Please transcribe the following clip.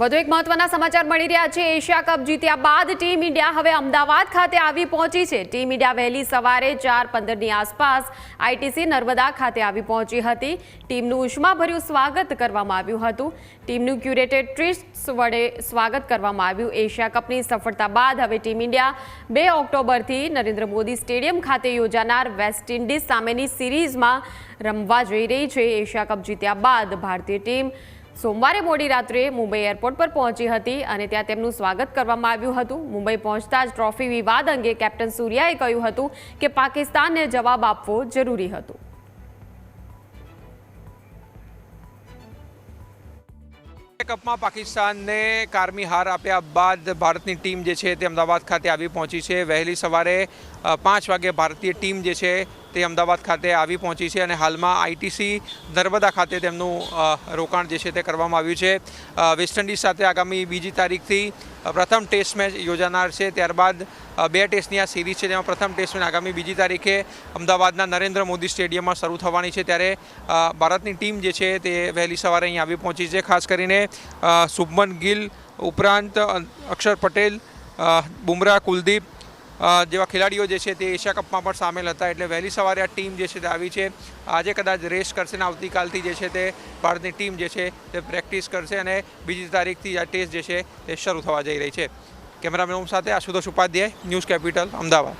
વધુ એક મહત્વના સમાચાર મળી રહ્યા છે. એશિયા કપ જીત્યા બાદ ટીમ ઇન્ડિયા હવે અમદાવાદ ખાતે આવી પહોંચી છે. ટીમ ઇન્ડિયા વહેલી સવારે ચાર પંદરની આસપાસ આઈટીસી નર્મદા ખાતે આવી પહોંચી હતી. ટીમનું ઉષ્માભર્યું સ્વાગત કરવામાં આવ્યું હતું. ટીમનું ક્યુરેટેડ ટ્રીસ્ટ વડે સ્વાગત કરવામાં આવ્યું. એશિયા કપની સફળતા બાદ હવે ટીમ ઇન્ડિયા બે ઓક્ટોબરથી નરેન્દ્ર મોદી સ્ટેડિયમ ખાતે યોજાનાર વેસ્ટ ઇન્ડિઝ સામેની સિરીઝમાં રમવા જઈ રહી છે. એશિયા કપ જીત્યા બાદ ભારતીય ટીમ સોમવારે મોડી રાત્રે મુંબઈ એરપોર્ટ પર પહોંચી હતી અને ત્યાં તેમનું સ્વાગત કરવામાં આવ્યું હતું. મુંબઈ પહોંચતા જ ટ્રોફી વિવાદ અંગે કેપ્ટન સૂર્યાએ કહ્યું હતું કે પાકિસ્તાનને જવાબ આપવો જરૂરી હતું. કપમાં પાકિસ્તાનને કારમી હાર આપ્યા બાદ ભારતની ટીમ જે છે તે અમદાવાદ ખાતે આવી પહોંચી છે. વહેલી સવારે પાંચ વાગે ભારતીય ટીમ જે છે તે અમદાવાદ ખાતે આવી પહોંચી છે અને હાલમાં આઈટીસી નર્મદા ખાતે તેમનું રોકાણ જે છે તે કરવામાં આવ્યું છે. વેસ્ટ ઇન્ડિઝ સાથે આગામી બીજી તારીખથી પ્રથમ ટેસ્ટ મેચ યોજાનાર છે. ત્યારબાદ બે ટેસ્ટની આ સિરીઝ છે. જેમાં પ્રથમ ટેસ્ટ મેચ આગામી બીજી તારીખે અમદાવાદના નરેન્દ્ર મોદી સ્ટેડિયમમાં શરૂ થવાની છે. ત્યારે ભારતની ટીમ જે છે તે વહેલી સવારે અહીં આવી પહોંચી છે. ખાસ કરીને શુભમન ગિલ ઉપરાંત અક્ષર પટેલ બુમરાહ કુલદીપ જેવા ખેલાડીઓ જે છે તે એશિયા કપમાં પણ સામેલ હતા એટલે વહેલી સવારે આ ટીમ જે છે તે આવી છે. આજે કદાચ રેસ કરશે ને આવતીકાલથી જે છે તે ભારતની ટીમ જે છે તે પ્રેક્ટિસ કરશે અને બીજી તારીખથી આ ટેસ્ટ જે છે તે શરૂ થવા જઈ રહી છે. કેમેરામેન સાથે આશુતોષ ઉપાધ્યાય, ન્યૂઝ કેપિટલ, અમદાવાદ.